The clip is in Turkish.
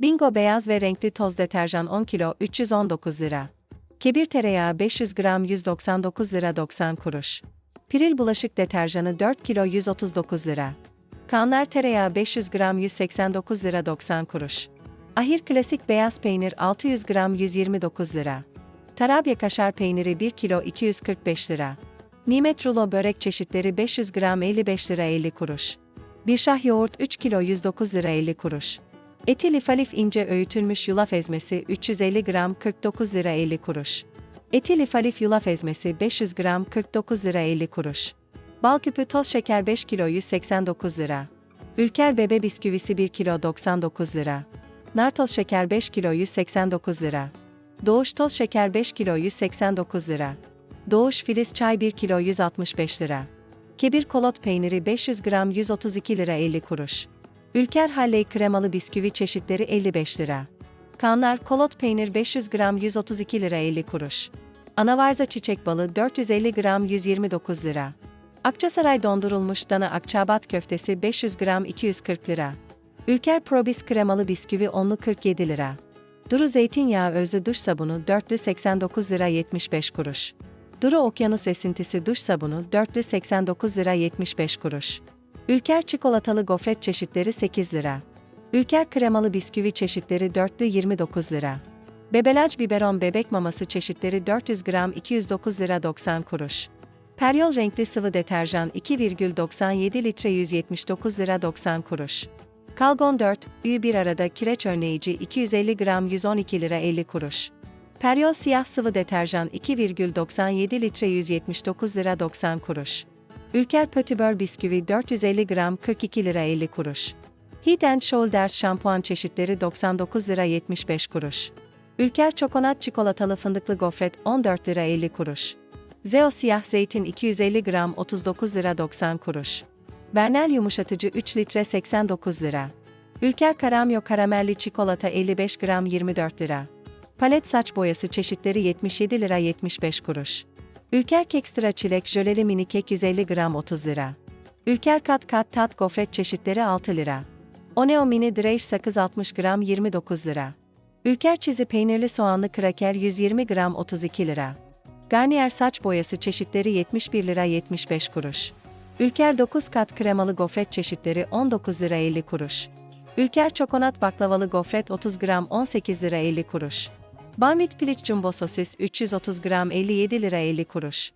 Bingo beyaz ve renkli toz deterjan 10 kilo 319 lira. Kebir tereyağı 500 gram 199 lira 90 kuruş. Piril bulaşık deterjanı 4 kilo 139 lira. Kanlar tereyağı 500 gram 189 lira 90 kuruş. Ahir klasik beyaz peynir 600 gram 129 lira. Tarabya kaşar peyniri 1 kilo 245 lira. Nimet rulo börek çeşitleri 500 gram 55 lira 50 kuruş. Bir şah yoğurt 3 kilo 109 lira 50 kuruş. Eti lifalif ince öğütülmüş yulaf ezmesi 350 gram 49 lira 50 kuruş. Eti lifalif yulaf ezmesi 500 gram 49 lira 50 kuruş. Bal küpü toz şeker 5 kilo 189 lira. Ülker bebe bisküvisi 1 kilo 99 lira. Nar toz şeker 5 kilo 189 lira. Doğuş toz şeker 5 kilo 189 lira. Doğuş filiz çay 1 kilo 165 lira. Kebir kolot peyniri 500 gram 132 lira 50 kuruş. Ülker Halley kremalı bisküvi çeşitleri 55 lira. Kanlar kolot peynir 500 gram 132 lira 50 kuruş. Anavarza çiçek balı 450 gram 129 lira. Akçasaray dondurulmuş dana akçabat köftesi 500 gram 240 lira. Ülker Probis kremalı bisküvi 10'lu 47 lira. Duru zeytinyağı özlü duş sabunu 4'lü 89 lira 75 kuruş. Duru okyanus esintisi duş sabunu 4'lü 89 lira 75 kuruş. Ülker çikolatalı gofret çeşitleri 8 lira. Ülker kremalı bisküvi çeşitleri 4'lü 29 lira. Bebelaj biberon bebek maması çeşitleri 400 gram 209 lira 90 kuruş. Peryol renkli sıvı deterjan 2,97 litre 179 lira 90 kuruş. Kalgon 4, Ü bir arada kireç önleyici 250 gram 112 lira 50 kuruş. Peryol siyah sıvı deterjan 2,97 litre 179 lira 90 kuruş. Ülker Pötibör bisküvi 450 gram 42 lira 50 kuruş. Head Shoulders şampuan çeşitleri 99 lira 75 kuruş. Ülker Çokonat çikolatalı fındıklı gofret 14 lira 50 kuruş. Zeo siyah zeytin 250 gram 39 lira 90 kuruş. Bernel yumuşatıcı 3 litre 89 lira. Ülker Karamyo karamelli çikolata 55 gram 24 lira. Palet saç boyası çeşitleri 77 lira 75 kuruş. Ülker Kekstra çilek jöleli mini kek 150 gram 30 lira. Ülker Kat Kat Tat gofret çeşitleri 6 lira. Oneo mini dreyş sakız 60 gram 29 lira. Ülker çizi peynirli soğanlı kraker 120 gram 32 lira. Garnier saç boyası çeşitleri 71 lira 75 kuruş. Ülker 9 kat kremalı gofret çeşitleri 19 lira 50 kuruş. Ülker çokonat baklavalı gofret 30 gram 18 lira 50 kuruş. Banvit piliç jumbo sosis 330 gram 57 lira 50 kuruş.